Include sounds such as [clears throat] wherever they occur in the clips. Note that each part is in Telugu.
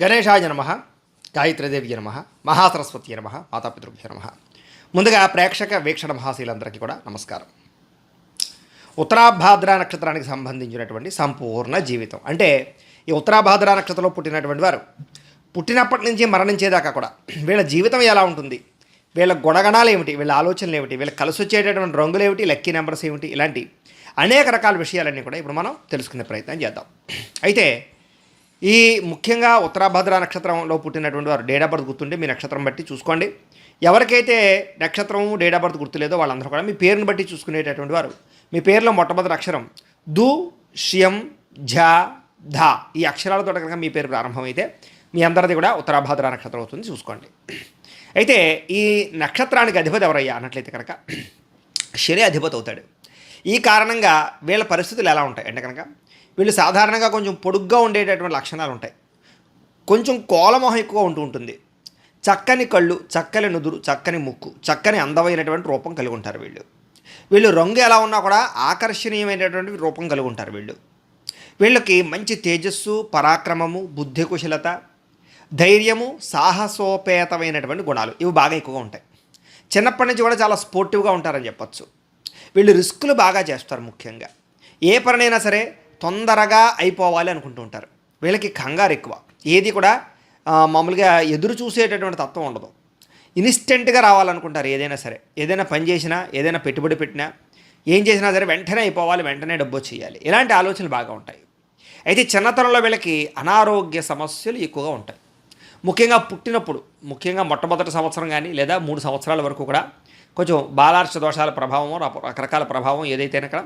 గణేశాయ నమ గాయత్రీదేవి నమ మహాసరస్వతి నమ మాతాపితృభ్య నమ. ముందుగా ప్రేక్షక వీక్షణ మహాశీలందరికీ కూడా నమస్కారం. ఉత్తరాభాద్ర నక్షత్రానికి సంబంధించినటువంటి సంపూర్ణ జీవితం. అంటే ఈ ఉత్తరాభాద్ర నక్షత్రంలో పుట్టినటువంటి వారు పుట్టినప్పటి నుంచి మరణించేదాకా కూడా వీళ్ళ జీవితం ఎలా ఉంటుంది? వీళ్ళ గుణగణాలు ఏమిటి? వీళ్ళ ఆలోచనలు ఏమిటి? వీళ్ళ కలిసి వచ్చేటటువంటి రంగులు ఏమిటి? లక్కీ నెంబర్స్ ఏమిటి? ఇలాంటి అనేక రకాల విషయాలన్నీ కూడా ఇప్పుడు మనం తెలుసుకునే ప్రయత్నం చేద్దాం. అయితే ఈ ముఖ్యంగా ఉత్తరాభద్ర నక్షత్రంలో పుట్టినటువంటి వారు డేట్ ఆఫ్ బర్త్ గుర్తుంటే మీ నక్షత్రం బట్టి చూసుకోండి. ఎవరికైతే నక్షత్రం డేట్ ఆఫ్ బర్త్ గుర్తులేదో వాళ్ళందరూ కూడా మీ పేరుని బట్టి చూసుకునేటటువంటి వారు. మీ పేరులో మొట్టమొదటి అక్షరం దు షియం ఝ ధ. ఈ అక్షరాలతో కనుక మీ పేరు ప్రారంభమైతే మీ అందరిది కూడా ఉత్తరాభాద్ర నక్షత్రం అవుతుంది. చూసుకోండి. అయితే ఈ నక్షత్రానికి అధిపతి ఎవరయ్యా అన్నట్లయితే కనుక శని అధిపతి అవుతాడు. ఈ కారణంగా వీళ్ళ పరిస్థితులు ఎలా ఉంటాయి అంటే కనుక వీళ్ళు సాధారణంగా కొంచెం పొడుగ్గా ఉండేటటువంటి లక్షణాలు ఉంటాయి. కొంచెం కోలమొహం ఎక్కువ ఉంటూ ఉంటుంది. చక్కని కళ్ళు చక్కని నుదురు చక్కని ముక్కు చక్కని అందమైనటువంటి రూపం కలిగి ఉంటారు వీళ్ళు. వీళ్ళు రంగు ఎలా ఉన్నా కూడా ఆకర్షణీయమైనటువంటి రూపం కలిగి ఉంటారు వీళ్ళు. వీళ్ళకి మంచి తేజస్సు పరాక్రమము బుద్ధి కుశలత ధైర్యము సాహసోపేతమైనటువంటి గుణాలు ఇవి బాగా ఎక్కువగా ఉంటాయి. చిన్నప్పటి నుంచి కూడా చాలా స్పోర్టివ్గా ఉంటారని చెప్పొచ్చు. వీళ్ళు రిస్కులు బాగా చేస్తారు ముఖ్యంగా. ఏ పనైనా సరే తొందరగా అయిపోవాలి అనుకుంటూ ఉంటారు. వీళ్ళకి కంగారు ఎక్కువ. ఏది కూడా మామూలుగా ఎదురు చూసేటటువంటి తత్వం ఉండదు. ఇన్స్టెంట్గా రావాలనుకుంటారు ఏదైనా సరే. ఏదైనా పని చేసినా ఏదైనా పెట్టుబడి పెట్టినా ఏం చేసినా సరే వెంటనే అయిపోవాలి వెంటనే డబ్బు చేయాలి. ఇలాంటి ఆలోచనలు బాగా ఉంటాయి. అయితే చిన్నతనంలో వీళ్ళకి అనారోగ్య సమస్యలు ఎక్కువగా ఉంటాయి. ముఖ్యంగా పుట్టినప్పుడు ముఖ్యంగా మొట్టమొదటి సంవత్సరం కానీ లేదా మూడు సంవత్సరాల వరకు కూడా కొంచెం బాలార్ష దోషాల ప్రభావం రకరకాల ప్రభావం ఏదైతే అక్కడ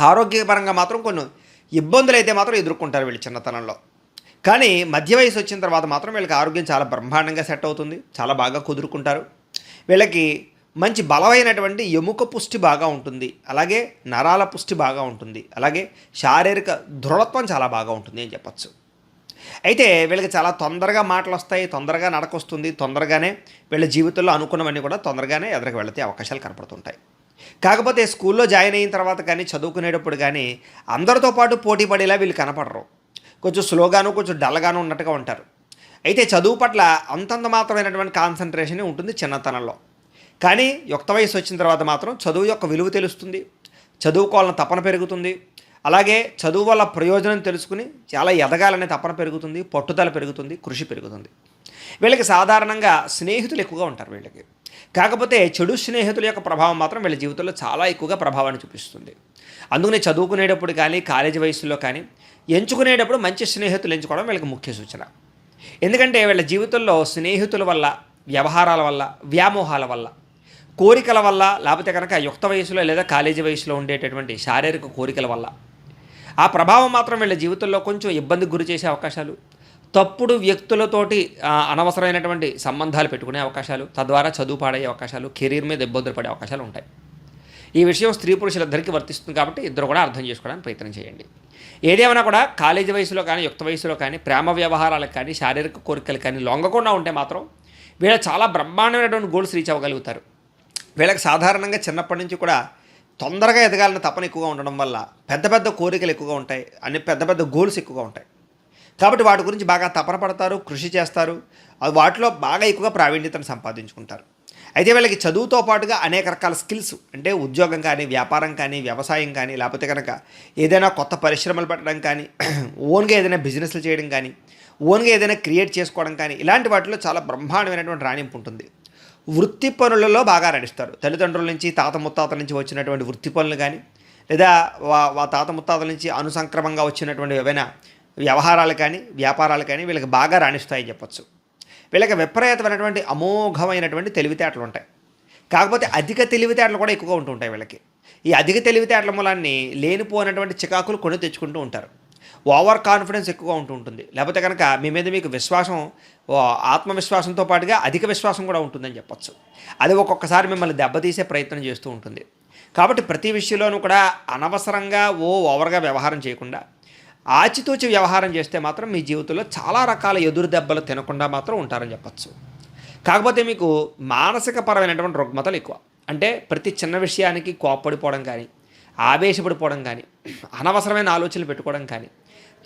ఆరోగ్యపరంగా మాత్రం కొన్ని ఇబ్బందులు అయితే మాత్రం ఎదుర్కొంటారు వీళ్ళు చిన్నతనంలో. కానీ మధ్య వయసు వచ్చిన తర్వాత మాత్రం వీళ్ళకి ఆరోగ్యం చాలా బ్రహ్మాండంగా సెట్ అవుతుంది చాలా బాగా కుదురుకుంటారు. వీళ్ళకి మంచి బలమైనటువంటి ఎముక పుష్టి బాగా ఉంటుంది అలాగే నరాల పుష్టి బాగా ఉంటుంది అలాగే శారీరక దృఢత్వం చాలా బాగా ఉంటుంది అని చెప్పచ్చు. అయితే వీళ్ళకి చాలా తొందరగా మాటలు వస్తాయి తొందరగా నడకొస్తుంది తొందరగానే వీళ్ళ జీవితంలో అనుకున్నవన్నీ కూడా తొందరగానే ఎదురుకు వెళితే అవకాశాలు కనపడుతుంటాయి. కాకపోతే స్కూల్లో జాయిన్ అయిన తర్వాత కానీ చదువుకునేటప్పుడు కానీ అందరితో పాటు పోటీ పడేలా వీళ్ళు కనపడరు. కొంచెం స్లోగాను కొంచెం డల్గాను ఉన్నట్టుగా ఉంటారు. అయితే చదువు పట్ల అంతంత మాత్రమైనటువంటి కాన్సన్ట్రేషన్ ఉంటుంది చిన్నతనంలో. కానీ యుక్త వయసు వచ్చిన తర్వాత మాత్రం చదువు యొక్క విలువ తెలుస్తుంది. చదువుకోవాలని తపన పెరుగుతుంది. అలాగే చదువు వల్ల ప్రయోజనం తెలుసుకుని చాలా ఎదగాలనే తపన పెరుగుతుంది పట్టుదల పెరుగుతుంది కృషి పెరుగుతుంది. వీళ్ళకి సాధారణంగా స్నేహితులు ఎక్కువగా ఉంటారు వీళ్ళకి. కాకపోతే చెడు స్నేహితుల యొక్క ప్రభావం మాత్రం వీళ్ళ జీవితంలో చాలా ఎక్కువగా ప్రభావాన్ని చూపిస్తుంది. అందుకనే చదువుకునేటప్పుడు కానీ కాలేజీ వయసులో కానీ ఎంచుకునేటప్పుడు మంచి స్నేహితులు ఎంచుకోవడం వీళ్ళకి ముఖ్య సూచన. ఎందుకంటే వీళ్ళ జీవితంలో స్నేహితుల వల్ల వ్యవహారాల వల్ల వ్యామోహాల వల్ల కోరికల వల్ల లేకపోతే కనుక యుక్త వయసులో లేదా కాలేజీ వయసులో ఉండేటటువంటి శారీరక కోరికల వల్ల ఆ ప్రభావం మాత్రం వీళ్ళ జీవితంలో కొంచెం ఇబ్బందికి గురి చేసే అవకాశాలు తప్పుడు వ్యక్తులతోటి అనవసరమైనటువంటి సంబంధాలు పెట్టుకునే అవకాశాలు తద్వారా చదువు పాడయ్యే అవకాశాలు కెరీర్ మీద ఇబ్బందులు పడే అవకాశాలు ఉంటాయి. ఈ విషయం స్త్రీ పురుషులందరికీ వర్తిస్తుంది కాబట్టి ఇద్దరు కూడా అర్థం చేసుకోవడానికి ప్రయత్నం చేయండి. ఏదేమైనా కూడా కాలేజీ వయసులో కానీ యుక్త వయసులో కానీ ప్రేమ వ్యవహారాలకు కానీ శారీరక కోరికలు కానీ లొంగకుండా ఉంటే మాత్రం వీళ్ళ చాలా బ్రహ్మాండమైనటువంటి గోల్స్ రీచ్ అవ్వగలుగుతారు. వీళ్ళకి సాధారణంగా చిన్నప్పటి నుంచి కూడా తొందరగా ఎదగాలని తపన ఎక్కువగా ఉండడం వల్ల పెద్ద పెద్ద కోరికలు ఎక్కువగా ఉంటాయి అన్ని పెద్ద పెద్ద గోల్స్ ఎక్కువగా ఉంటాయి. కాబట్టి వాటి గురించి బాగా తపన పడతారు కృషి చేస్తారు. అది వాటిలో బాగా ఎక్కువగా ప్రావీణ్యతను సంపాదించుకుంటారు. అయితే వీళ్ళకి చదువుతో పాటుగా అనేక రకాల స్కిల్స్ అంటే ఉద్యోగం కానీ వ్యాపారం కానీ వ్యవసాయం కానీ లేకపోతే కనుక ఏదైనా కొత్త పరిశ్రమలు పెట్టడం కానీ [clears throat] ఓన్గా ఏదైనా బిజినెస్లు చేయడం కానీ ఓన్గా ఏదైనా క్రియేట్ చేసుకోవడం కానీ ఇలాంటి వాటిలో చాలా బ్రహ్మాండమైనటువంటి రాణింపు ఉంటుంది. వృత్తి పనులలో బాగా నడుస్తారు. తల్లిదండ్రుల నుంచి తాత ముత్తాతల నుంచి వచ్చినటువంటి వృత్తి పనులు కానీ లేదా వా తాత ముత్తాతల నుంచి అనుసంక్రమంగా వచ్చినటువంటి ఏవైనా వ్యవహారాలు కానీ వ్యాపారాలు కానీ వీళ్ళకి బాగా రాణిస్తాయని చెప్పొచ్చు. వీళ్ళకి విపరీతమైనటువంటి అమోఘమైనటువంటి తెలివితేటలు ఉంటాయి. కాకపోతే అధిక తెలివితేటలు కూడా ఎక్కువగా ఉంటూ ఉంటాయి వీళ్ళకి. ఈ అధిక తెలివితేటల మూలాన్ని లేనిపోయినటువంటి చికాకులు కొని తెచ్చుకుంటూ ఉంటారు. ఓవర్ కాన్ఫిడెన్స్ ఎక్కువగా ఉంటూ ఉంటుంది. లేకపోతే కనుక మీ మీద మీకు విశ్వాసం ఓ ఆత్మవిశ్వాసంతో పాటుగా అధిక విశ్వాసం కూడా ఉంటుందని చెప్పొచ్చు. అది ఒక్కొక్కసారి మిమ్మల్ని దెబ్బతీసే ప్రయత్నం చేస్తూ ఉంటుంది. కాబట్టి ప్రతి విషయంలోనూ కూడా అనవసరంగా ఓ ఓవర్గా వ్యవహారం చేయకుండా ఆచితూచి వ్యవహారం చేస్తే మాత్రం మీ జీవితంలో చాలా రకాల ఎదురు దెబ్బలు తినకుండా మాత్రం ఉంటారని చెప్పచ్చు. కాకపోతే మీకు మానసిక పరమైనటువంటి రుగ్మతలు ఎక్కువ. అంటే ప్రతి చిన్న విషయానికి కోప్పడిపోవడం కానీ ఆవేశపడిపోవడం కానీ అనవసరమైన ఆలోచనలు పెట్టుకోవడం కానీ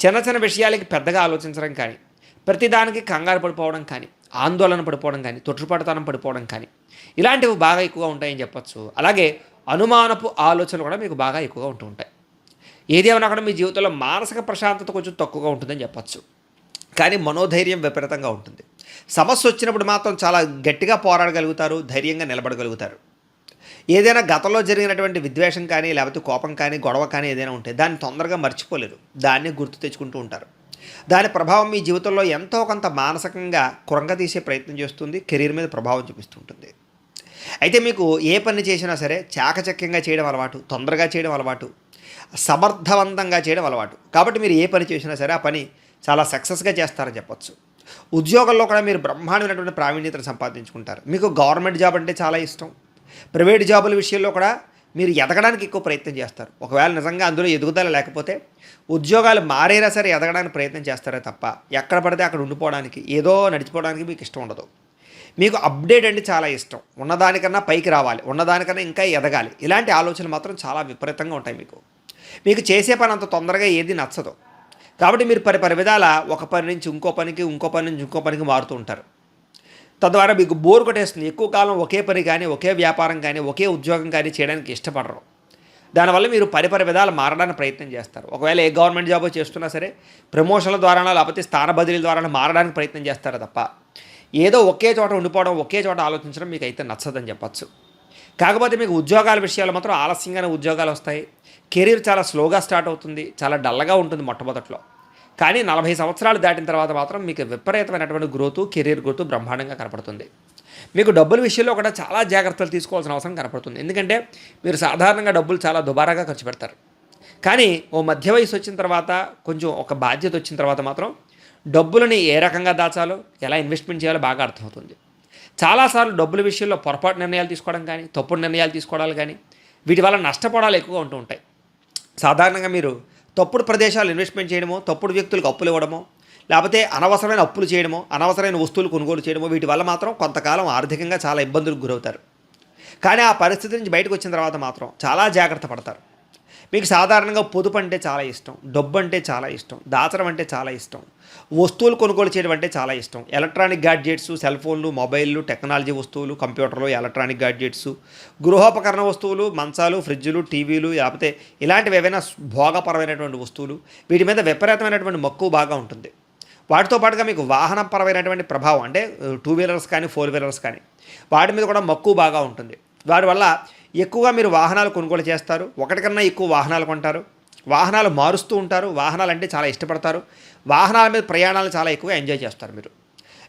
చిన్న చిన్న విషయాలకి పెద్దగా ఆలోచించడం కానీ ప్రతిదానికి కంగారు పడిపోవడం కానీ ఆందోళన పడిపోవడం కానీ తొట్టుపడతనం పడిపోవడం కానీ ఇలాంటివి బాగా ఎక్కువగా ఉంటాయని చెప్పచ్చు. అలాగే అనుమానపు ఆలోచనలు కూడా మీకు బాగా ఎక్కువగా ఉంటూ ఉంటాయి. ఏదేమైనా కూడా మీ జీవితంలో మానసిక ప్రశాంతత కొంచెం తక్కువగా ఉంటుందని చెప్పచ్చు. కానీ మనోధైర్యం విపరీతంగా ఉంటుంది. సమస్య వచ్చినప్పుడు మాత్రం చాలా గట్టిగా పోరాడగలుగుతారు ధైర్యంగా నిలబడగలుగుతారు. ఏదైనా గతంలో జరిగినటువంటి విద్వేషం కానీ లేకపోతే కోపం కానీ గొడవ కానీ ఏదైనా ఉంటే దాన్ని తొందరగా మర్చిపోలేరు. దాన్ని గుర్తు తెచ్చుకుంటూ ఉంటారు. దాని ప్రభావం మీ జీవితంలో ఎంతో కొంత మానసికంగా కురంగతీసే ప్రయత్నం చేస్తుంది కెరీర్ మీద ప్రభావం చూపిస్తుంటుంది. అయితే మీకు ఏ పని చేసినా సరే చాకచక్యంగా చేయడం అలవాటు తొందరగా చేయడం అలవాటు సమర్థవంతంగా చేయడం అలవాటు. కాబట్టి మీరు ఏ పని చేసినా సరే ఆ పని చాలా సక్సెస్గా చేస్తారని చెప్పొచ్చు. ఉద్యోగంలో కూడా మీరు బ్రహ్మాండమైనటువంటి ప్రావీణ్యతను సంపాదించుకుంటారు. మీకు గవర్నమెంట్ జాబ్ అంటే చాలా ఇష్టం. ప్రైవేట్ జాబుల విషయంలో కూడా మీరు ఎదగడానికి ఎక్కువ ప్రయత్నం చేస్తారు. ఒకవేళ నిజంగా అందులో ఎదుగుదల లేకపోతే ఉద్యోగాలు మారైనా సరే ఎదగడానికి ప్రయత్నం చేస్తారే తప్ప ఎక్కడ పడితే అక్కడ ఉండిపోవడానికి ఏదో నడిచిపోవడానికి మీకు ఇష్టం ఉండదు. మీకు అప్డేట్ అంటే చాలా ఇష్టం. ఉన్నదానికన్నా పైకి రావాలి. ఉన్నదానికన్నా ఇంకా ఎదగాలి. ఇలాంటి ఆలోచనలు మాత్రం చాలా విపరీతంగా ఉంటాయి మీకు. మీకు చేసే పని అంత తొందరగా ఏది నచ్చదు. కాబట్టి మీరు పరి పరి విధాల ఒక పని నుంచి ఇంకో పనికి ఇంకో పని నుంచి ఇంకో పనికి మారుతూ ఉంటారు. తద్వారా మీకు బోర్ కొట్టేస్తుంది. ఎక్కువ కాలం ఒకే పని కానీ ఒకే వ్యాపారం కానీ ఒకే ఉద్యోగం కానీ చేయడానికి ఇష్టపడరు. దానివల్ల మీరు పరిపరి విధాలు మారడానికి ప్రయత్నం చేస్తారు. ఒకవేళ ఏ గవర్నమెంట్ జాబ్ చేస్తున్నా సరే ప్రమోషన్ల ద్వారా లేకపోతే స్థాన బదిలీ ద్వారా మారడానికి ప్రయత్నం చేస్తారు తప్ప ఏదో ఒకే చోట ఉండిపోవడం ఒకే చోట ఆలోచించడం మీకు అయితే నచ్చదని చెప్పచ్చు. కాకపోతే మీకు ఉద్యోగాల విషయాలు మాత్రం ఆలస్యంగానే ఉద్యోగాలు వస్తాయి. కెరీర్ చాలా స్లోగా స్టార్ట్ అవుతుంది చాలా డల్గా ఉంటుంది మొట్టమొదట్లో. కానీ నలభై సంవత్సరాలు దాటిన తర్వాత మాత్రం మీకు విపరీతమైనటువంటి గ్రోత్ కెరీర్ గ్రోత్ బ్రహ్మాండంగా కనపడుతుంది. మీకు డబ్బుల విషయంలో కూడా చాలా జాగ్రత్తలు తీసుకోవాల్సిన అవసరం కనపడుతుంది. ఎందుకంటే మీరు సాధారణంగా డబ్బులు చాలా దుబారాగా ఖర్చు పెడతారు. కానీ ఓ మధ్య వయసు వచ్చిన తర్వాత కొంచెం ఒక బాధ్యత వచ్చిన తర్వాత మాత్రం డబ్బులని ఏ రకంగా దాచాలో ఎలా ఇన్వెస్ట్మెంట్ చేయాలో బాగా అర్థమవుతుంది. చాలాసార్లు డబ్బుల విషయంలో పొరపాటు నిర్ణయాలు తీసుకోవడం కానీ తప్పుడు నిర్ణయాలు తీసుకోవడాలు కానీ వీటి వల్ల నష్టపోవడాలు ఎక్కువగా ఉంటూ ఉంటాయి. సాధారణంగా మీరు తప్పుడు ప్రదేశాలు ఇన్వెస్ట్మెంట్ చేయడమో తప్పుడు వ్యక్తులకు అప్పులు ఇవ్వడమో లేకపోతే అనవసరమైన అప్పులు చేయడమో అనవసరమైన వస్తువులు కొనుగోలు చేయడమో వీటి వల్ల మాత్రం కొంతకాలం ఆర్థికంగా చాలా ఇబ్బందులకు గురవుతారు. కానీ ఆ పరిస్థితి నుంచి బయటకు వచ్చిన తర్వాత మాత్రం చాలా జాగ్రత్త పడతారు. మీకు సాధారణంగా పొదుపు అంటే చాలా ఇష్టం డబ్బు అంటే చాలా ఇష్టం దాచడం అంటే చాలా ఇష్టం వస్తువులు కొనుగోలు చేయడం అంటే చాలా ఇష్టం. ఎలక్ట్రానిక్ గాడ్జెట్స్ సెల్ ఫోన్లు మొబైల్లు టెక్నాలజీ వస్తువులు కంప్యూటర్లు ఎలక్ట్రానిక్ గ్యాడ్జెట్స్ గృహోపకరణ వస్తువులు మంచాలు ఫ్రిడ్జులు టీవీలు లేకపోతే ఇలాంటివి ఏవైనా భోగపరమైనటువంటి వస్తువులు వీటి మీద విపరీతమైనటువంటి మక్కువ బాగా ఉంటుంది. వాటితో పాటుగా మీకు వాహనపరమైనటువంటి ప్రభావం అంటే టూ వీలర్స్ కానీ ఫోర్ వీలర్స్ కానీ వాటి మీద కూడా మక్కువ బాగా ఉంటుంది. వాటి వల్ల ఎక్కువగా మీరు వాహనాలు కొనుగోలు చేస్తారు. ఒకటికన్నా ఎక్కువ వాహనాలు కొంటారు. వాహనాలు మారుస్తూ ఉంటారు. వాహనాలు అంటే చాలా ఇష్టపడతారు. వాహనాల మీద ప్రయాణాలు చాలా ఎక్కువగా ఎంజాయ్ చేస్తారు మీరు.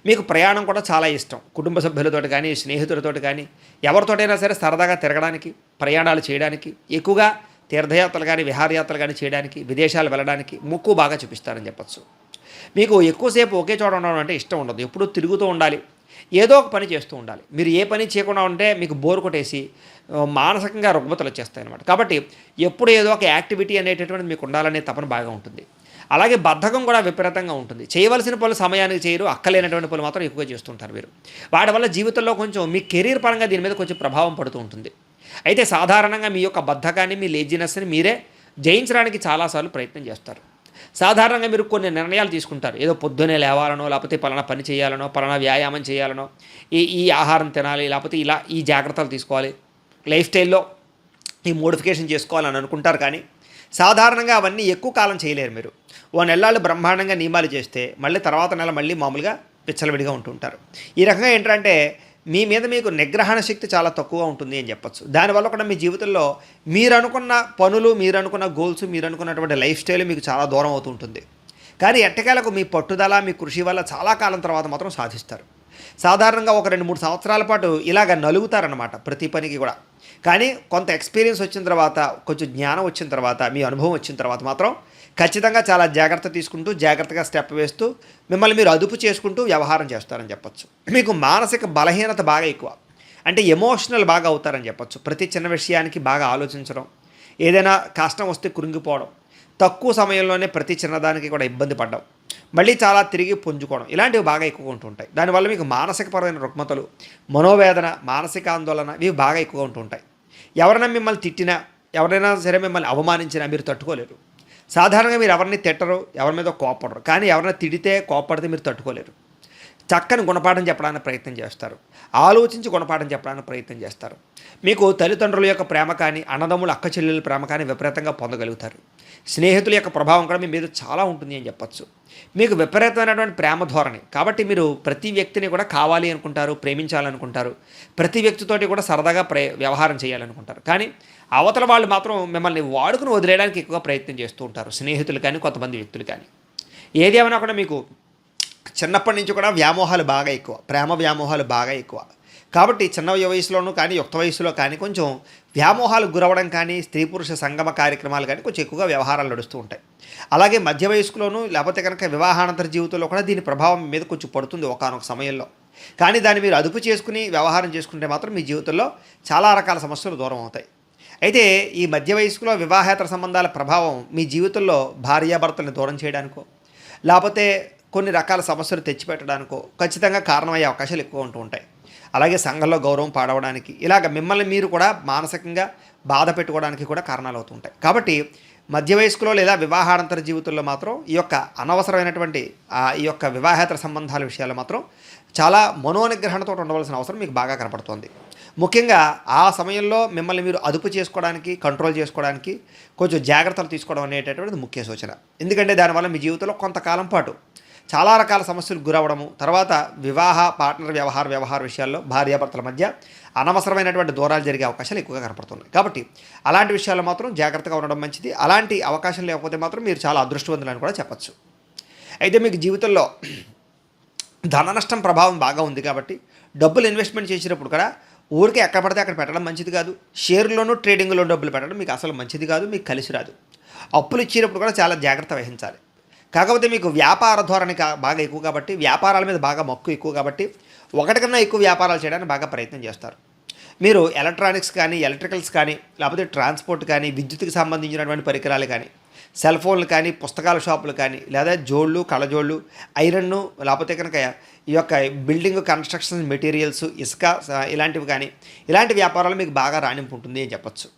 మీకు ప్రయాణం కూడా చాలా ఇష్టం. కుటుంబ సభ్యులతో కానీ స్నేహితులతో కానీ ఎవరితోటైనా సరే సరదాగా తిరగడానికి ప్రయాణాలు చేయడానికి ఎక్కువగా తీర్థయాత్రలు కానీ విహారయాత్రలు కానీ చేయడానికి విదేశాలు వెళ్ళడానికి ముక్కు బాగా చూపిస్తారని చెప్పచ్చు. మీకు ఎక్కువసేపు ఒకే చోట ఉండడం అంటే ఇష్టం ఉండదు. ఎప్పుడూ తిరుగుతూ ఉండాలి. ఏదో ఒక పని చేస్తూ ఉండాలి. మీరు ఏ పని చేయకుండా ఉంటే మీకు బోర్ కొట్టేసి మానసికంగా రుగ్మతలు వచ్చేస్తాయి అనమాట కాబట్టి ఎప్పుడు ఏదో ఒక యాక్టివిటీ అనేటటువంటిది మీకు ఉండాలనే తపన బాగా ఉంటుంది. అలాగే బద్ధకం కూడా విపరీతంగా ఉంటుంది. చేయవలసిన పనులు సమయానికి చేయరు అక్కలేనటువంటి పనులు మాత్రం ఎక్కువగా చేస్తుంటారు మీరు వాటి వల్ల జీవితంలో కొంచెం మీ కెరీర్ పరంగా దీని మీద కొంచెం ప్రభావం పడుతూ ఉంటుంది. అయితే సాధారణంగా మీ యొక్క బద్ధకాన్ని మీ లేజినెస్ని మీరే జయించడానికి చాలాసార్లు ప్రయత్నం చేస్తారు. సాధారణంగా మీరు కొన్ని నిర్ణయాలు తీసుకుంటారు. ఏదో పొద్దునే లేవాలనో లేకపోతే పలానా పని చేయాలనో పలానా వ్యాయామం చేయాలనో ఈ ఈ ఆహారం తినాలి లేకపోతే ఇలా ఈ జాగ్రత్తలు తీసుకోవాలి. లైఫ్ స్టైల్లో ఈ మోడిఫికేషన్ చేసుకోవాలని అనుకుంటారు కానీ సాధారణంగా అవన్నీ ఎక్కువ కాలం చేయలేరు మీరు. ఓ నెలలు బ్రహ్మాండంగా నియమాలు చేస్తే మళ్ళీ తర్వాత నెల మళ్ళీ మామూలుగా పిచ్చలవిడిగా ఉంటుంటారు. ఈ రకంగా ఏంటంటే మీ మీద మీకు నిగ్రహణ శక్తి చాలా తక్కువగా ఉంటుంది అని చెప్పొచ్చు. దానివల్ల కూడా మీ జీవితంలో మీరు అనుకున్న పనులు మీరు అనుకున్న గోల్స్ మీరు అనుకున్నటువంటి లైఫ్ స్టైల్ మీకు చాలా దూరం అవుతూ ఉంటుంది. కానీ ఎట్టకేలకు మీ పట్టుదల మీ కృషి వల్ల చాలా కాలం తర్వాత మాత్రం సాధిస్తారు. సాధారణంగా ఒక రెండు మూడు సంవత్సరాల పాటు ఇలాగ నలుగుతారనమాట ప్రతి పనికి కూడా. కానీ కొంత ఎక్స్పీరియన్స్ వచ్చిన తర్వాత కొంచెం జ్ఞానం వచ్చిన తర్వాత మీ అనుభవం వచ్చిన తర్వాత మాత్రం ఖచ్చితంగా చాలా జాగ్రత్త తీసుకుంటూ జాగ్రత్తగా స్టెప్ వేస్తూ మిమ్మల్ని మీరు అదుపు చేసుకుంటూ వ్యవహారం చేస్తారని చెప్పచ్చు. మీకు మానసిక బలహీనత బాగా ఎక్కువ. అంటే ఎమోషనల్ బాగా అవుతారని చెప్పొచ్చు. ప్రతి చిన్న విషయానికి బాగా ఆలోచించడం. ఏదైనా కష్టం వస్తే కృంగిపోవడం. తక్కువ సమయంలోనే ప్రతి చిన్నదానికి కూడా ఇబ్బంది పడడం. మళ్ళీ చాలా తిరిగి పుంజుకోవడం. ఇలాంటివి బాగా ఎక్కువగా ఉంటుంటాయి దానివల్ల మీకు మానసికపరమైన రుగ్మతలు మనోవేదన మానసిక ఆందోళన ఇవి బాగా ఎక్కువగా ఉంటుంటాయి ఎవరైనా మిమ్మల్ని తిట్టినా ఎవరైనా సరే మిమ్మల్ని అవమానించినా మీరు తట్టుకోలేరు. సాధారణంగా మీరు ఎవరిని తిట్టరు ఎవరి మీద కోపడరు కానీ ఎవరైనా తిడితే కోపడితే మీరు తట్టుకోలేరు. చక్కని గుణపాఠం చెప్పడానికి ప్రయత్నం చేస్తారు. ఆలోచించి గుణపాఠం చెప్పడానికి ప్రయత్నం చేస్తారు. మీకు తల్లిదండ్రుల యొక్క ప్రేమ కానీ అన్నదమ్ముల అక్క చెల్లెల ప్రేమ కానీ విపరీతంగా పొందగలుగుతారు. స్నేహితుల యొక్క ప్రభావం కూడా మీ మీద చాలా ఉంటుంది అని చెప్పొచ్చు. మీకు విపరీతమైనటువంటి ప్రేమ ధోరణి. కాబట్టి మీరు ప్రతి వ్యక్తిని కూడా కావాలి అనుకుంటారు ప్రేమించాలనుకుంటారు. ప్రతి వ్యక్తితోటి కూడా సరదాగా ప్రే వ్యవహారం చేయాలనుకుంటారు. కానీ అవతల వాళ్ళు మాత్రం మిమ్మల్ని వాడుకుని వదిలేయడానికి ఎక్కువ ప్రయత్నం చేస్తూ ఉంటారు. స్నేహితులు కానీ కొంతమంది వ్యక్తులు కానీ. ఏదేమైనా కూడా మీకు చిన్నప్పటి నుంచి కూడా వ్యామోహాలు బాగా ఎక్కువ. ప్రేమ వ్యామోహాలు బాగా ఎక్కువ. కాబట్టి చిన్న వయసులోనూ కానీ యుక్త వయసులో కానీ కొంచెం వ్యామోహాలు గురవడం కానీ స్త్రీ పురుష సంగమ కార్యక్రమాలు కానీ కొంచెం ఎక్కువగా వ్యవహారాలు నడుస్తూ ఉంటాయి. అలాగే మధ్య వయస్కులోనూ లేకపోతే కనుక వివాహానంతర జీవితంలో కూడా దీని ప్రభావం మీద కొంచెం పడుతుంది ఒకనొక సమయంలో. కానీ దాన్ని మీరు అదుపు చేసుకుని వ్యవహారం చేసుకుంటే మాత్రం మీ జీవితంలో చాలా రకాల సమస్యలు దూరం అవుతాయి. అయితే ఈ మధ్య వయస్కులో వివాహేతర సంబంధాల ప్రభావం మీ జీవితంలో భార్యాభర్తలను దూరం చేయడానికో లేకపోతే కొన్ని రకాల సమస్యలు తెచ్చిపెట్టడానికో ఖచ్చితంగా కారణమయ్యే అవకాశాలు ఎక్కువ ఉంటూ ఉంటాయి. అలాగే సంఘంలో గౌరవం పాడవడానికి ఇలాగ మిమ్మల్ని మీరు కూడా మానసికంగా బాధ పెట్టుకోవడానికి కూడా కారణాలు అవుతుంటాయి కాబట్టి మధ్య వయస్కులో లేదా వివాహానంతర జీవితంలో మాత్రం ఈ యొక్క అనవసరమైనటువంటి ఈ యొక్క వివాహేతర సంబంధాల విషయాల్లో మాత్రం చాలా మనోనిగ్రహణతో ఉండవలసిన అవసరం మీకు బాగా కనపడుతోంది. ముఖ్యంగా ఆ సమయంలో మిమ్మల్ని మీరు అదుపు చేసుకోవడానికి కంట్రోల్ చేసుకోవడానికి కొంచెం జాగ్రత్తలు తీసుకోవడం అనేటటువంటిది ముఖ్య సూచన. ఎందుకంటే దానివల్ల మీ జీవితంలో కొంతకాలం పాటు చాలా రకాల సమస్యలు గురవడము తర్వాత వివాహ పార్ట్నర్ వ్యవహార వ్యవహార విషయాల్లో భార్యాభర్తల మధ్య అనవసరమైనటువంటి దూరాలు జరిగే అవకాశాలు ఎక్కువగా కనపడుతున్నాయి. కాబట్టి అలాంటి విషయాల్లో మాత్రం జాగ్రత్తగా ఉండడం మంచిది. అలాంటి అవకాశం లేకపోతే మాత్రం మీరు చాలా అదృష్టవంతులని కూడా చెప్పచ్చు. అయితే మీకు జీవితంలో ధన నష్టం ప్రభావం బాగా ఉంది కాబట్టి డబ్బులు ఇన్వెస్ట్మెంట్ చేసినప్పుడు కూడా ఊరికే ఎక్కడ పడితే అక్కడ పెట్టడం మంచిది కాదు. షేర్లోనూ ట్రేడింగ్లో డబ్బులు పెట్టడం మీకు అసలు మంచిది కాదు మీకు కలిసి రాదు. అప్పులు ఇచ్చినప్పుడు కూడా చాలా జాగ్రత్త వహించాలి. కాకపోతే మీకు వ్యాపార ధోరణి కా- బాగా ఎక్కువ కాబట్టి వ్యాపారాల మీద బాగా మక్కువ ఎక్కువ కాబట్టి ఒకటికన్నా ఎక్కువ వ్యాపారాలు చేయడానికి బాగా ప్రయత్నం చేస్తారు. మీరు ఎలక్ట్రానిక్స్ కానీ ఎలక్ట్రికల్స్ కానీ లేకపోతే ట్రాన్స్పోర్ట్ కానీ విద్యుత్కి సంబంధించినటువంటి పరికరాలు కానీ సెల్ ఫోన్లు కానీ పుస్తకాల షాపులు కానీ లేదా జోళ్ళు కళజోళ్ళు ఐరన్ను లేకపోతే కనుక ఈ యొక్క బిల్డింగ్ కన్స్ట్రక్షన్ మెటీరియల్స్ ఇసుక ఇలాంటివి కానీ ఇలాంటి వ్యాపారాలు మీకు బాగా రాణింపు ఉంటుంది అని చెప్పచ్చు.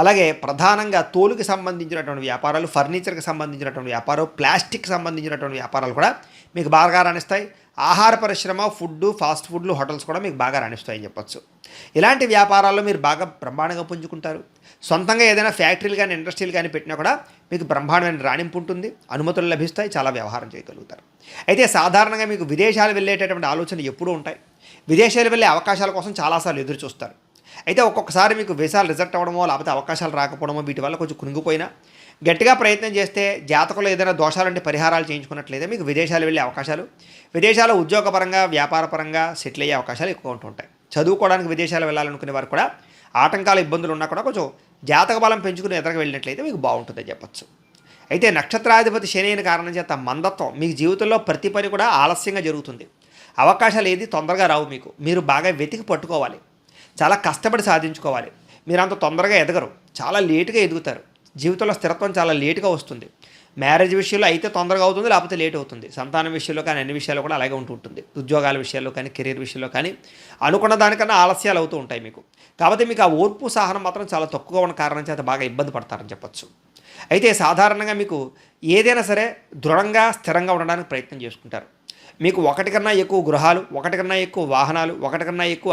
అలాగే ప్రధానంగా తోలుకి సంబంధించినటువంటి వ్యాపారాలు ఫర్నిచర్కి సంబంధించినటువంటి వ్యాపారం ప్లాస్టిక్ సంబంధించినటువంటి వ్యాపారాలు కూడా మీకు బాగా రాణిస్తాయి. ఆహార పరిశ్రమ ఫుడ్ ఫాస్ట్ ఫుడ్లు హోటల్స్ కూడా మీకు బాగా రాణిస్తాయని చెప్పచ్చు. ఇలాంటి వ్యాపారాల్లో మీరు బాగా బ్రహ్మాండంగా పుంజుకుంటారు. సొంతంగా ఏదైనా ఫ్యాక్టరీలు కానీ ఇండస్ట్రీలు కానీ పెట్టినా కూడా మీకు బ్రహ్మాండమైన రాణింపు ఉంటుంది అనుమతులు లభిస్తాయి చాలా వ్యవహారం చేయగలుగుతారు. అయితే సాధారణంగా మీకు విదేశాలు వెళ్ళేటటువంటి ఆలోచనలు ఎప్పుడూ ఉంటాయి. విదేశాలు వెళ్ళే అవకాశాల కోసం చాలాసార్లు ఎదురు చూస్తారు. అయితే ఒక్కొక్కసారి మీకు వీసాలు రిజెక్ట్ అవ్వడమో లేకపోతే అవకాశాలు రాకపోవడమో వీటి వల్ల కొంచెం కునిగిపోయినా గట్టిగా ప్రయత్నం చేస్తే జాతకులు ఏదైనా దోషాలంటే పరిహారాలు చేయించుకున్నట్లయితే మీకు విదేశాలు వెళ్ళే అవకాశాలు విదేశాల్లో ఉద్యోగపరంగా వ్యాపారపరంగా సెటిల్ అయ్యే అవకాశాలు ఎక్కువ ఉంటుంటాయి. చదువుకోవడానికి విదేశాలు వెళ్ళాలనుకునే వారు కూడా ఆటంకాల ఇబ్బందులు ఉన్నా కూడా కొంచెం జాతక బలం పెంచుకుని ఎదురుగా వెళ్ళినట్లయితే మీకు బాగుంటుందని చెప్పచ్చు. అయితే నక్షత్రాధిపతి శని అయిన కారణం చేత మందత్వం మీ జీవితంలో ప్రతి పని కూడా ఆలస్యంగా జరుగుతుంది. అవకాశాలు ఏది తొందరగా రావు మీకు. మీరు బాగా వెతికి పట్టుకోవాలి. చాలా కష్టపడి సాధించుకోవాలి. మీరు అంత తొందరగా ఎదగరు. చాలా లేటుగా ఎదుగుతారు. జీవితంలో స్థిరత్వం చాలా లేటుగా వస్తుంది. మ్యారేజ్ విషయంలో అయితే తొందరగా అవుతుంది లేకపోతే లేట్ అవుతుంది. సంతానం విషయంలో కానీ అన్ని విషయాల్లో కూడా అలాగే ఉంటూ ఉంటుంది. ఉద్యోగాల విషయాల్లో కానీ కెరీర్ విషయంలో కానీ అనుకున్న దానికన్నా ఆలస్యాలు అవుతూ ఉంటాయి మీకు. కాబట్టి మీకు ఆ ఓర్పు సహనం మాత్రం చాలా తక్కువగా ఉన్న కారణం చేత బాగా ఇబ్బంది పడతారని చెప్పొచ్చు. అయితే సాధారణంగా మీకు ఏదైనా సరే దృఢంగా స్థిరంగా ఉండడానికి ప్రయత్నం చేసుకుంటారు. మీకు ఒకటి కన్నా ఎక్కువ గృహాలు ఒకటి కన్నా ఎక్కువ వాహనాలు ఒకటి కన్నా ఎక్కువ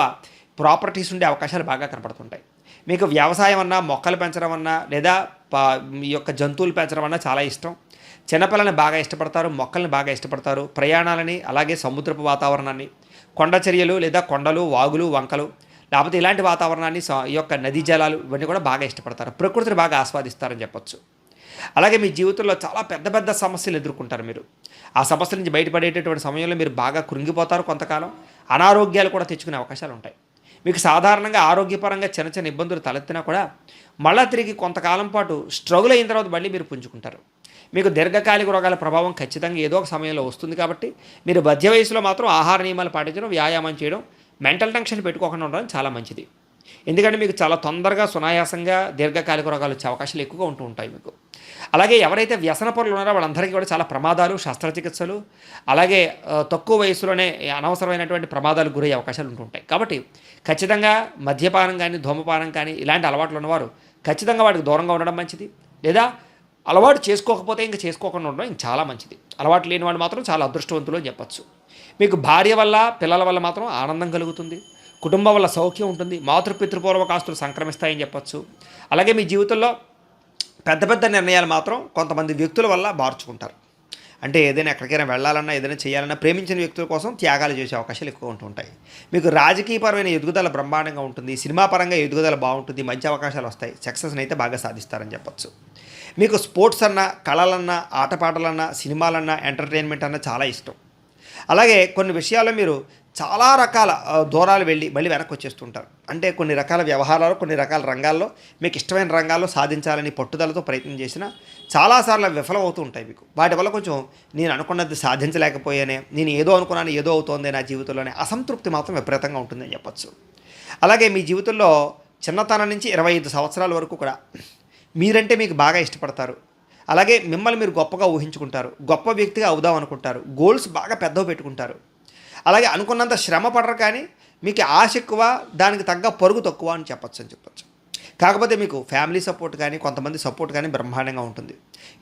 ప్రాపర్టీస్ ఉండే అవకాశాలు బాగా కనపడుతుంటాయి. మీకు వ్యవసాయం అన్నా మొక్కలు పెంచడం అన్నా లేదా పా మీ యొక్క జంతువులు పెంచడం అన్న చాలా ఇష్టం. చిన్నపిల్లల్ని బాగా ఇష్టపడతారు మొక్కల్ని బాగా ఇష్టపడతారు ప్రయాణాలని అలాగే సముద్రపు వాతావరణాన్ని కొండ చర్యలు లేదా కొండలు వాగులు వంకలు లేకపోతే ఇలాంటి వాతావరణాన్ని ఈ యొక్క నదీ జలాలు ఇవన్నీ కూడా బాగా ఇష్టపడతారు. ప్రకృతిని బాగా ఆస్వాదిస్తారని చెప్పొచ్చు. అలాగే మీ జీవితంలో చాలా పెద్ద పెద్ద సమస్యలు ఎదుర్కొంటారు మీరు. ఆ సమస్య నుంచి బయటపడేటటువంటి సమయంలో మీరు బాగా కృంగిపోతారు కొంతకాలం. అనారోగ్యాలు కూడా తెచ్చుకునే అవకాశాలు ఉంటాయి. మీకు సాధారణంగా ఆరోగ్యపరంగా చిన్న చిన్న ఇబ్బందులు తలెత్తినా కూడా మళ్ళా తిరిగి కొంతకాలం పాటు స్ట్రగుల్ అయిన తర్వాత మళ్ళీ మీరు పుంజుకుంటారు. మీకు దీర్ఘకాలిక రోగాల ప్రభావం ఖచ్చితంగా ఏదో ఒక సమయంలో వస్తుంది కాబట్టి మీరు మధ్య వయసులో మాత్రం ఆహార నియమాలు పాటించడం వ్యాయామం చేయడం మెంటల్ టెన్షన్ పెట్టుకోకుండా ఉండడం చాలా మంచిది. ఎందుకంటే మీకు చాలా తొందరగా సునాయాసంగా దీర్ఘకాలిక రోగాలు వచ్చే అవకాశాలు ఎక్కువగా ఉంటూ ఉంటాయి మీకు. అలాగే ఎవరైతే వ్యసన పనులు ఉన్నారో వాళ్ళందరికీ కూడా చాలా ప్రమాదాలు శస్త్రచికిత్సలు అలాగే తక్కువ వయసులోనే అనవసరమైనటువంటి ప్రమాదాలు గురయ్యే అవకాశాలు ఉంటుంటాయి కాబట్టి ఖచ్చితంగా మద్యపానం కానీ ధూమపానం కానీ ఇలాంటి అలవాట్లు ఉన్నవారు ఖచ్చితంగా వాటికి దూరంగా ఉండడం మంచిది. లేదా అలవాటు చేసుకోకపోతే ఇంకా చేసుకోకుండా ఉండడం ఇంకా చాలా మంచిది. అలవాటు లేని వాడు మాత్రం చాలా అదృష్టవంతులు అని చెప్పచ్చు. మీకు భార్య వల్ల పిల్లల వల్ల మాత్రం ఆనందం కలుగుతుంది. కుటుంబం వల్ల సౌఖ్యం ఉంటుంది. మాతృపితృపూర్వక ఆస్తులు సంక్రమిస్తాయని చెప్పచ్చు. అలాగే మీ జీవితంలో పెద్ద పెద్ద నిర్ణయాలు మాత్రం కొంతమంది వ్యక్తుల వల్ల మార్చుకుంటారు. అంటే ఏదైనా ఎక్కడికైనా వెళ్ళాలన్నా ఏదైనా చేయాలన్నా ప్రేమించిన వ్యక్తుల కోసం త్యాగాలు చేసే అవకాశాలు ఎక్కువ ఉంటుంటాయి మీకు రాజకీయపరమైన ఎదుగుదల బ్రహ్మాండంగా ఉంటుంది సినిమా పరంగా ఎదుగుదల బాగుంటుంది మంచి అవకాశాలు వస్తాయి సక్సెస్ని అయితే బాగా సాధిస్తారని చెప్పచ్చు. మీకు స్పోర్ట్స్ అన్నా కళలన్నా ఆటపాటలన్నా సినిమాలన్నా ఎంటర్టైన్మెంట్ అన్నా చాలా ఇష్టం. అలాగే కొన్ని విషయాల్లో మీరు చాలా రకాల దూరాలు వెళ్ళి మళ్ళీ వెనక్కి వచ్చేస్తుంటారు అంటే కొన్ని రకాల వ్యవహారాలు కొన్ని రకాల రంగాల్లో మీకు ఇష్టమైన రంగాల్లో సాధించాలని పట్టుదలతో ప్రయత్నం చేసినా చాలాసార్లు అవి విఫలం అవుతూ ఉంటాయి మీకు. వాటి వల్ల కొంచెం నేను అనుకున్నది సాధించలేకపోయానే నేను ఏదో అనుకున్నాను ఏదో అవుతోంది నా జీవితంలోనే అసంతృప్తి మాత్రం విపరీతంగా ఉంటుందని చెప్పచ్చు. అలాగే మీ జీవితంలో చిన్నతనం నుంచి ఇరవై ఐదు సంవత్సరాల వరకు కూడా మీరంటే మీకు బాగా ఇష్టపడతారు. అలాగే మిమ్మల్ని మీరు గొప్పగా ఊహించుకుంటారు. గొప్ప వ్యక్తిగా అవుదాం అనుకుంటారు గోల్స్ బాగా పెద్దవి పెట్టుకుంటారు. అలాగే అనుకున్నంత శ్రమ పడరు కానీ మీకు ఆశ ఎక్కువ దానికి తగ్గ పరుగు తక్కువ అని చెప్పొచ్చు అని చెప్పొచ్చు. కాకపోతే మీకు ఫ్యామిలీ సపోర్ట్ కానీ కొంతమంది సపోర్ట్ కానీ బ్రహ్మాండంగా ఉంటుంది.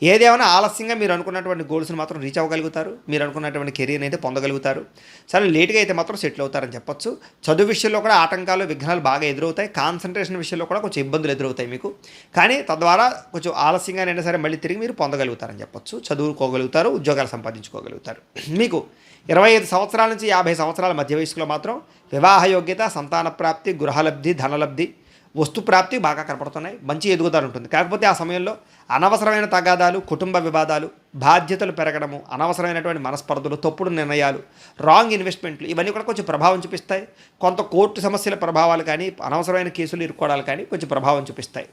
ఏదేమైనా ఆలస్యంగా మీరు అనుకున్నటువంటి గోల్స్ని మాత్రం రీచ్ అవ్వగలుగుతారు. మీరు అనుకున్నటువంటి కెరీర్ని అయితే పొందగలుగుతారు. సరే లేట్గా అయితే మాత్రం సెటిల్ అవుతారని చెప్పొచ్చు. చదువు విషయంలో కూడా ఆటంకాలు విఘ్నాలు బాగా ఎదురవుతాయి. కాన్సన్ట్రేషన్ విషయంలో కూడా కొంచెం ఇబ్బందులు ఎదురవుతాయి మీకు. కానీ తద్వారా కొంచెం ఆలస్యంగానైనా సరే మళ్ళీ తిరిగి మీరు పొందగలుగుతారని చెప్పొచ్చు. చదువుకోగలుగుతారు ఉద్యోగాలు సంపాదించుకోగలుగుతారు. మీకు ఇరవై ఐదు సంవత్సరాల నుంచి యాభై సంవత్సరాల మధ్య వయసులో మాత్రం వివాహ యోగ్యత సంతాన ప్రాప్తి గృహలబ్ధి ధనలబ్ధి వస్తు ప్రాప్తి బాగా కనపడుతున్నాయి. మంచి ఎదుగుదల ఉంటుంది. కాకపోతే ఆ సమయంలో అనవసరమైన తగాదాలు కుటుంబ వివాదాలు బాధ్యతలు పెరగడము అనవసరమైనటువంటి మనస్పర్ధలు తప్పుడు నిర్ణయాలు రాంగ్ ఇన్వెస్ట్మెంట్లు ఇవన్నీ కూడా కొంచెం ప్రభావం చూపిస్తాయి. కొంత కోర్టు సమస్యల ప్రభావాలు కానీ అనవసరమైన కేసులు ఇరుక్కోవడాలు కానీ కొంచెం ప్రభావం చూపిస్తాయి.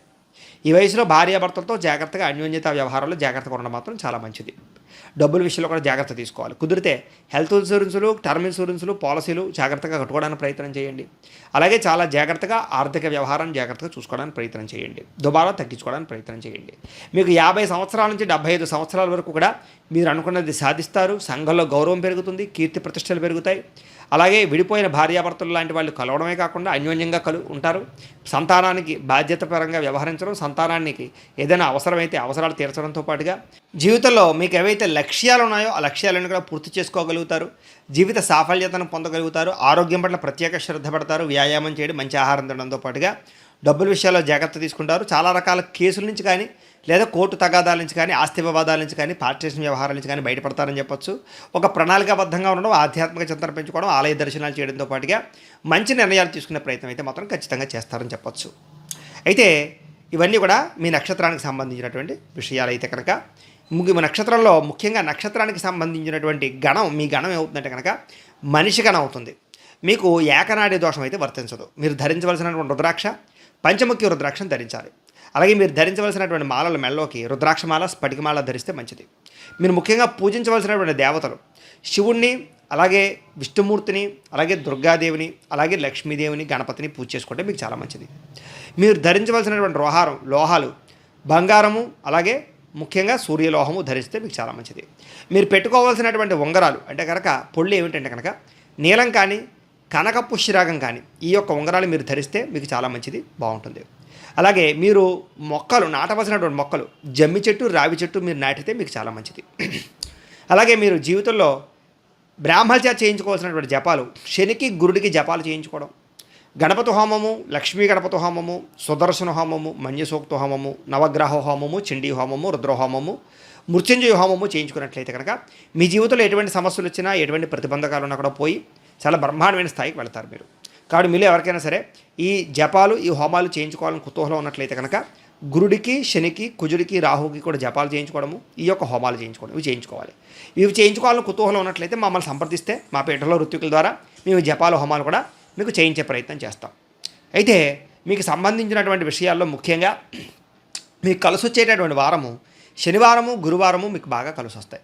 ఈ వయసులో భార్యాభర్తలతో జాగ్రత్తగా అన్యోన్యత వ్యవహారంలో జాగ్రత్తగా ఉండడం మాత్రం చాలా మంచిది. డబ్బుల విషయంలో కూడా జాగ్రత్త తీసుకోవాలి. కుదిరితే హెల్త్ ఇన్సూరెన్సులు టర్మ్ ఇన్సూరెన్సులు పాలసీలు జాగ్రత్తగా కట్టుకోవడానికి ప్రయత్నం చేయండి. అలాగే చాలా జాగ్రత్తగా ఆర్థిక వ్యవహారం జాగ్రత్తగా చూసుకోవడానికి ప్రయత్నం చేయండి. దుబారా తగ్గించుకోవడానికి ప్రయత్నం చేయండి. మీకు యాభై సంవత్సరాల నుంచి డెబ్బై ఐదు సంవత్సరాల వరకు కూడా మీరు అనుకున్నది సాధిస్తారు. సంఘంలో గౌరవం పెరుగుతుంది కీర్తి ప్రతిష్టలు పెరుగుతాయి. అలాగే విడిపోయిన భార్యాభర్తలు లాంటి వాళ్ళు కలవడమే కాకుండా అన్యోన్యంగా కలు ఉంటారు. సంతానానికి బాధ్యతపరంగా వ్యవహరించడం సంతానానికి ఏదైనా అవసరమైతే అవసరాలు తీర్చడంతో పాటుగా జీవితంలో మీకు ఏవైతే లక్ష్యాలు ఉన్నాయో ఆ లక్ష్యాలను కూడా పూర్తి చేసుకోగలుగుతారు. జీవిత సాఫల్యతను పొందగలుగుతారు. ఆరోగ్యం పట్ల ప్రత్యేక శ్రద్ధ పడతారు. వ్యాయామం చేయడం మంచి ఆహారం తినడంతో పాటుగా డబ్బుల విషయాల్లో జాగ్రత్త తీసుకుంటారు. చాలా రకాల కేసుల నుంచి కానీ లేదా కోర్టు తగాదాల నుంచి కానీ ఆస్తి వివాదాల నుంచి కానీ పార్టీషన్ వ్యవహారాల నుంచి కానీ బయటపడతారని చెప్పొచ్చు. ఒక ప్రణాళికాబద్ధంగా ఉండడం ఆధ్యాత్మిక చింతన పెంచుకోవడం ఆలయ దర్శనాలు చేయడంతో పాటుగా మంచి నిర్ణయాలు తీసుకునే ప్రయత్నం అయితే మాత్రం ఖచ్చితంగా చేస్తారని చెప్పొచ్చు. అయితే ఇవన్నీ కూడా మీ నక్షత్రానికి సంబంధించినటువంటి విషయాలు అయితే కనుక ముగ్గు మీ నక్షత్రంలో ముఖ్యంగా నక్షత్రానికి సంబంధించినటువంటి గణం మీ గణం ఏమవుతుందంటే కనుక మనిషి గణం అవుతుంది. మీకు ఏకనాడి దోషం అయితే వర్తించదు. మీరు ధరించవలసినటువంటి రుద్రాక్ష పంచముఖి రుద్రాక్షను ధరించాలి. అలాగే మీరు ధరించవలసినటువంటి మాలల మెల్లోకి రుద్రాక్షమాల స్ఫటికమాల ధరిస్తే మంచిది. మీరు ముఖ్యంగా పూజించవలసినటువంటి దేవతలు శివుణ్ణి అలాగే విష్ణుమూర్తిని అలాగే దుర్గాదేవిని అలాగే లక్ష్మీదేవిని గణపతిని పూజ చేసుకుంటే మీకు చాలా మంచిది. మీరు ధరించవలసినటువంటి రోహారం లోహాలు బంగారము అలాగే ముఖ్యంగా సూర్యలోహము ధరిస్తే మీకు చాలా మంచిది. మీరు పెట్టుకోవాల్సినటువంటి ఉంగరాలు అంటే కనుక పొళ్ళు ఏమిటంటే కనుక నీలం కానీ కనక పుష్యరాగం కానీ ఈ యొక్క ఉంగరాలు మీరు ధరిస్తే మీకు చాలా మంచిది బాగుంటుంది. అలాగే మీరు మొక్కలు నాటవలసినటువంటి మొక్కలు జమ్మి చెట్టు రావి చెట్టు మీరు నాటితే మీకు చాలా మంచిది. అలాగే మీరు జీవితంలో బ్రాహ్మణ చేయించుకోవాల్సినటువంటి జపాలు శనికి గురుడికి జపాలు చేయించుకోవడం గణపతి హోమము లక్ష్మీ గణపతి హోమము సుదర్శన హోమము మంజసూక్త హోమము నవగ్రహ హోమము చండీ హోమము రుద్రహోమము మృత్యుంజయ హోమము చేయించుకున్నట్లయితే కనుక మీ జీవితంలో ఎటువంటి సమస్యలు వచ్చినా ఎటువంటి ప్రతిబంధకాలు ఉన్నా కూడా పోయి చాలా బ్రహ్మాండమైన స్థాయికి వెళ్తారు మీరు. కాబట్టి మీలో ఎవరికైనా సరే ఈ జపాలు ఈ హోమాలు చేయించుకోవాలని కుతూహలం ఉన్నట్లయితే కనుక గురుడికి శనికి కుజుడికి రాహుకి కూడా జపాలు చేయించుకోవడము ఈ యొక్క హోమాలు చేయించుకోవడం ఇవి చేయించుకోవాలి. ఇవి చేయించుకోవాలని కుతూహలం ఉన్నట్లయితే మమ్మల్ని సంప్రదిస్తే మా పీఠంలో ఋత్వికుల ద్వారా మేము జపాలు హోమాలు కూడా మీకు చేయించే ప్రయత్నం చేస్తాం. అయితే మీకు సంబంధించినటువంటి విషయాల్లో ముఖ్యంగా మీకు కలిసి వచ్చేటటువంటి వారము శనివారము గురువారము మీకు బాగా కలిసి వస్తాయి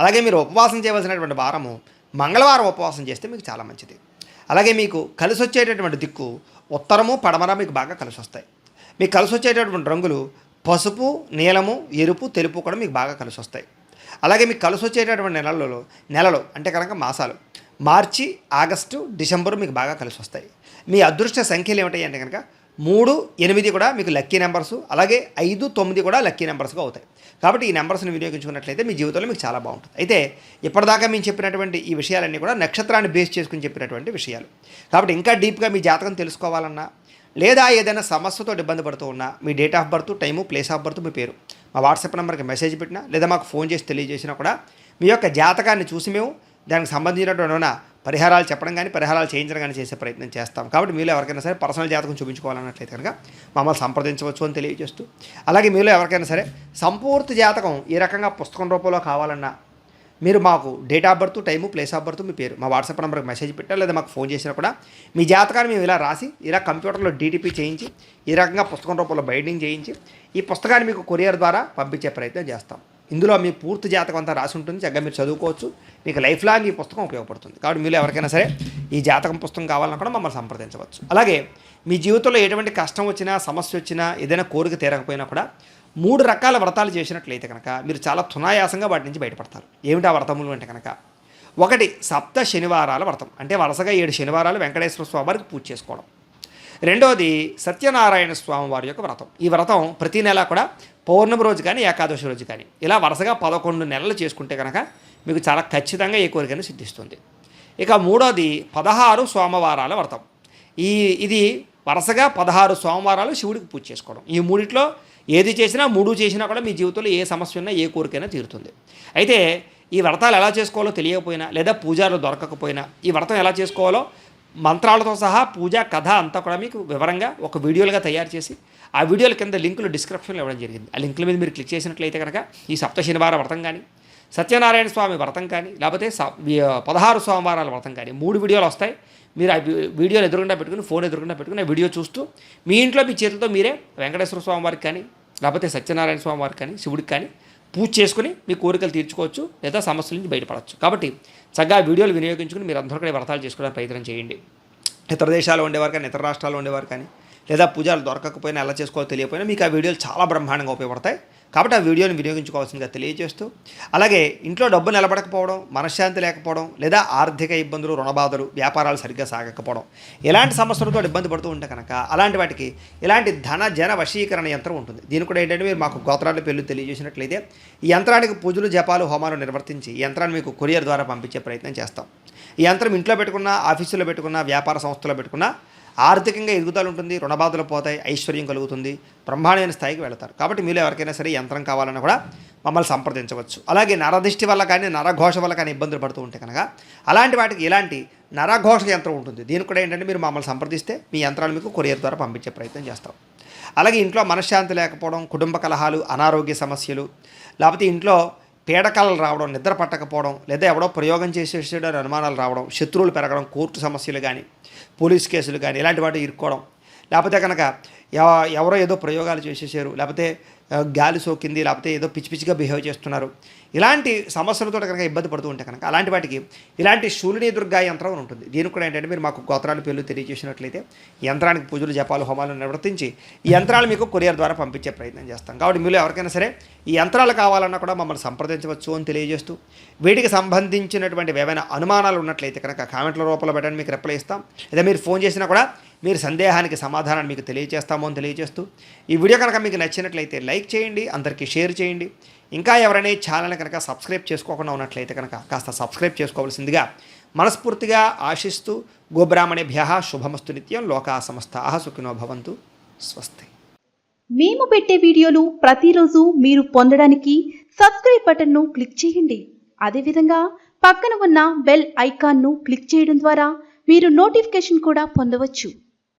అలాగే మీరు ఉపవాసం చేయవలసినటువంటి వారము మంగళవారం ఉపవాసం చేస్తే మీకు చాలా మంచిది. అలాగే మీకు కలిసి వచ్చేటటువంటి దిక్కు ఉత్తరము పడమర మీకు బాగా కలిసి వస్తాయి మీకు కలిసి వచ్చేటటువంటి రంగులు పసుపు నీలము ఎరుపు తెలుపు కూడా మీకు బాగా కలిసి వస్తాయి అలాగే మీకు కలిసి వచ్చేటటువంటి నెలలలో నెలలు అంటే కనుక మాసాలు మార్చి ఆగస్టు డిసెంబరు మీకు బాగా కలిసి వస్తాయి మీ అదృష్ట సంఖ్యలు ఏమిటాయి అంటే కనుక మూడు ఎనిమిది కూడా మీకు లక్కీ నెంబర్స్ అలాగే ఐదు తొమ్మిది కూడా లక్కీ నెంబర్స్గా అవుతాయి. కాబట్టి ఈ నెంబర్స్ని వినియోగించుకున్నట్లయితే మీ జీవితంలో మీకు చాలా బాగుంటుంది. అయితే ఇప్పటిదాకా మేము చెప్పినటువంటి ఈ విషయాలన్నీ కూడా నక్షత్రాన్ని బేస్ చేసుకుని చెప్పినటువంటి విషయాలు. కాబట్టి ఇంకా డీప్గా మీ జాతకం తెలుసుకోవాలన్నా లేదా ఏదైనా సమస్యతో ఇబ్బంది పడుతూ ఉన్నా మీ date of birth time place of birth మీ పేరు మా వాట్సాప్ నెంబర్కి మెసేజ్ పెట్టినా లేదా మాకు ఫోన్ చేసి తెలియజేసినా కూడా మీ యొక్క జాతకాన్ని చూసి మేము దానికి సంబంధించినటువంటి పరిహారాలు చెప్పడం కానీ పరిహారాలు చేయించడం కానీ చేసే ప్రయత్నం చేస్తాం. కాబట్టి మీలో ఎవరికైనా సరే పర్సనల్ జాతకం చూపించుకోవాలన్నట్లయితే కనుక మమ్మల్ని సంప్రదించవచ్చు అని తెలియజేస్తూ అలాగే మీలో ఎవరికైనా సరే సంపూర్తి జాతకం ఈ రకంగా పుస్తకం రూపంలో కావాలన్నా మీరు మాకు date of birth time place of birth మీ పేరు మా వాట్సాప్ నెంబర్కి మెసేజ్ పెట్టారు లేదా మాకు ఫోన్ చేసినా కూడా మీ జాతకాన్ని మేము ఇలా రాసి ఇలా కంప్యూటర్లో డీటీపీ చేయించి ఈ రకంగా పుస్తకం రూపంలో బైండింగ్ చేయించి ఈ పుస్తకాన్ని మీకు కొరియర్ ద్వారా పంపించే ప్రయత్నం చేస్తాం. ఇందులో మీ పూర్తి జాతకం అంతా రాసి ఉంటుంది. చక్కగా మీరు చదువుకోవచ్చు. మీకు లైఫ్ లాంగ్ ఈ పుస్తకం ఉపయోగపడుతుంది. కాబట్టి మీరు ఎవరికైనా సరే ఈ జాతకం పుస్తకం కావాలన్నా కూడా మమ్మల్ని సంప్రదించవచ్చు. అలాగే మీ జీవితంలో ఎటువంటి కష్టం వచ్చినా సమస్య వచ్చినా ఏదైనా కోరిక తీరకపోయినా కూడా మూడు రకాల వ్రతాలు చేసినట్లయితే కనుక మీరు చాలా తునాయాసంగా వాటి నుంచి బయటపడతారు. ఏమిటి ఆ వ్రతములు అంటే కనుక? ఒకటి సప్త శనివారాల వ్రతం. అంటే వరుసగా ఏడు శనివారాలు వెంకటేశ్వర స్వామి వారికి పూజ చేసుకోవడం. రెండవది సత్యనారాయణ స్వామి వారి యొక్క వ్రతం. ఈ వ్రతం ప్రతి నెల కూడా పౌర్ణమి రోజు కానీ ఏకాదశి రోజు కానీ ఇలా వరుసగా పదకొండు నెలలు చేసుకుంటే కనుక మీకు చాలా ఖచ్చితంగా ఏ కోరికను సిద్ధిస్తుంది. ఇక మూడోది పదహారు సోమవారాల వ్రతం. ఈ ఇది వరుసగా పదహారు సోమవారాలు శివుడికి పూజ చేసుకోవడం. ఈ మూడిట్లో ఏది చేసినా మూడు చేసినా కూడా మీ జీవితంలో ఏ సమస్య ఉన్నా ఏ కోరికైనా తీరుతుంది. అయితే ఈ వ్రతాలు ఎలా చేసుకోవాలో తెలియకపోయినా లేదా పూజారులు దొరకకపోయినా ఈ వ్రతం ఎలా చేసుకోవాలో మంత్రాలతో సహా పూజ కథ అంతా కూడా మీకు వివరంగా ఒక వీడియోలుగా తయారు చేసి ఆ వీడియోల కింద లింకులు డిస్క్రిప్షన్లో ఇవ్వడం జరిగింది. ఆ లింకుల మీద మీరు క్లిక్ చేసినట్లయితే కనుక ఈ సప్త శనివారం వ్రతం కానీ సత్యనారాయణ స్వామి వ్రతం కానీ లేకపోతే పదహారు సోమవారాల వ్రతం కానీ మూడు వీడియోలు వస్తాయి. మీరు ఆ వీడియోలు ఎదురుగుండా పెట్టుకుని ఫోన్ ఎదురుకుండా పెట్టుకుని ఆ వీడియో చూస్తూ మీ ఇంట్లో మీ చేతులతో మీరే వెంకటేశ్వర స్వామి వారికి కానీ లేకపోతే సత్యనారాయణ స్వామి వారికి కానీ శివుడికి కానీ పూజ చేసుకుని మీ కోరికలు తీర్చుకోవచ్చు లేదా సమస్యల నుంచి బయటపడవచ్చు. కాబట్టి చక్కగా వీడియోలు వినియోగించుకుని మీరు అందరూ కూడా వ్రతాలు చేసుకోవడానికి ప్రయత్నం చేయండి. ఇతర దేశాల్లో ఉండేవారు కానీ ఇతర రాష్ట్రాల్లో ఉండేవారు కానీ లేదా పూజలు దొరకకపోయినా ఎలా చేసుకోవాలో తెలియకపోయినా మీకు ఆ వీడియోలు చాలా బ్రహ్మాండంగా ఉపయోగపడతాయి. కాబట్టి ఆ వీడియోని వినియోగించుకోవాల్సిందిగా తెలియజేస్తూ అలాగే ఇంట్లో డబ్బు నిలబడకపోవడం మనశ్శాంతి లేకపోవడం లేదా ఆర్థిక ఇబ్బందులు రుణబాధలు వ్యాపారాలు సరిగ్గా సాగకపోవడం ఎలాంటి సమస్యలతో ఇబ్బంది పడుతూ ఉంటే కనుక అలాంటి వాటికి ఇలాంటి ధన జన వశీకరణ యంత్రం ఉంటుంది. దీని కూడా ఏంటంటే మీరు మాకు గోత్రాల పేర్లు తెలియజేసినట్లయితే ఈ యంత్రానికి పూజలు జపాలు హోమాలు నిర్వర్తించి ఈ యంత్రాన్ని మీకు కొరియర్ ద్వారా పంపించే ప్రయత్నం చేస్తాం. ఈ యంత్రం ఇంట్లో పెట్టుకున్న ఆఫీసులో పెట్టుకున్న వ్యాపార సంస్థలో పెట్టుకున్న ఆర్థికంగా ఎదుగుదల ఉంటుంది రుణబాధలు పోతాయి ఐశ్వర్యం కలుగుతుంది బ్రహ్మాండమైన స్థాయికి వెళతారు. కాబట్టి మీరు ఎవరికైనా సరే యంత్రం కావాలన్నా కూడా మమ్మల్ని సంప్రదించవచ్చు. అలాగే నరదిష్టి వల్ల కానీ నరఘోష వల్ల కానీ ఇబ్బందులు పడుతూ ఉంటే కనుక అలాంటి వాటికి ఇలాంటి నరఘోష యంత్రం ఉంటుంది. దీనికి కూడా ఏంటంటే మీరు మమ్మల్ని సంప్రదిస్తే మీ యంత్రాలు మీకు కొరియర్ ద్వారా పంపించే ప్రయత్నం చేస్తాం. అలాగే ఇంట్లో మనశ్శాంతి లేకపోవడం కుటుంబ కలహాలు అనారోగ్య సమస్యలు లేకపోతే ఇంట్లో పీడకలలు రావడం నిద్ర పట్టకపోవడం లేదా ఎవడో ప్రయోగం చేసేసాడని అనుమానాలు రావడం శత్రువులు పెరగడం కోర్టు సమస్యలు కానీ పోలీస్ కేసులు కానీ ఇలాంటి వాటి ఇరుక్కోవడం. లేకపోతే కనుక ఎవరో ఏదో ప్రయోగాలు చేసేసారు. లేకపోతే గాలి సోకింది లేకపోతే ఏదో పిచ్చి పిచ్చిగా బిహేవ్ చేస్తున్నారు. ఇలాంటి సమస్యలతో కనుక ఇబ్బంది పడుతూ ఉంటే కనుక అలాంటి వాటికి ఇలాంటి శూలిని దుర్గా యంత్రం అని ఉంటుంది. దీనికి కూడా ఏంటంటే మీరు మాకు గోత్రాలు పేర్లు తెలియజేసినట్లయితే యంత్రానికి పూజలు జపాలు హోమాలు నిర్వర్తించి ఈ యంత్రాలు మీకు కొరియర్ ద్వారా పంపించే ప్రయత్నం చేస్తాం. కాబట్టి మీరు ఎవరికైనా సరే ఈ యంత్రాలు కావాలన్నా కూడా మమ్మల్ని సంప్రదించవచ్చు అని తెలియజేస్తూ వీటికి సంబంధించినటువంటి ఏవైనా అనుమానాలు ఉన్నట్లయితే కనుక కామెంట్ల రూపంలో పెట్టండి మీకు రిప్లై ఇస్తాం. లేదా మీరు ఫోన్ చేసినా కూడా మీరు సందేహానికి సమాధానాన్ని మీకు తెలియజేస్తామో అని తెలియజేస్తూ ఈ వీడియో కనుక మీకు నచ్చినట్లయితే లైక్ చేయండి అందరికీ షేర్ చేయండి. ఇంకా ఎవరైనా ఈ ఛానల్ని కనుక సబ్స్క్రైబ్ చేసుకోకుండా ఉన్నట్లయితే కనుక కాస్త సబ్స్క్రైబ్ చేసుకోవాల్సిందిగా మనస్ఫూర్తిగా ఆశిస్తూ గోబ్రాహ్మణేభ్య శుభమస్తు నిత్యం లోకా సమస్త సుఖినో భవంతు. స్వస్తి. మేము పెట్టే వీడియోలు ప్రతిరోజు మీరు పొందడానికి సబ్స్క్రైబ్ బటన్ను క్లిక్ చేయండి. అదేవిధంగా పక్కన ఉన్న బెల్ ఐకాన్ను క్లిక్ చేయడం ద్వారా మీరు నోటిఫికేషన్ కూడా పొందవచ్చు.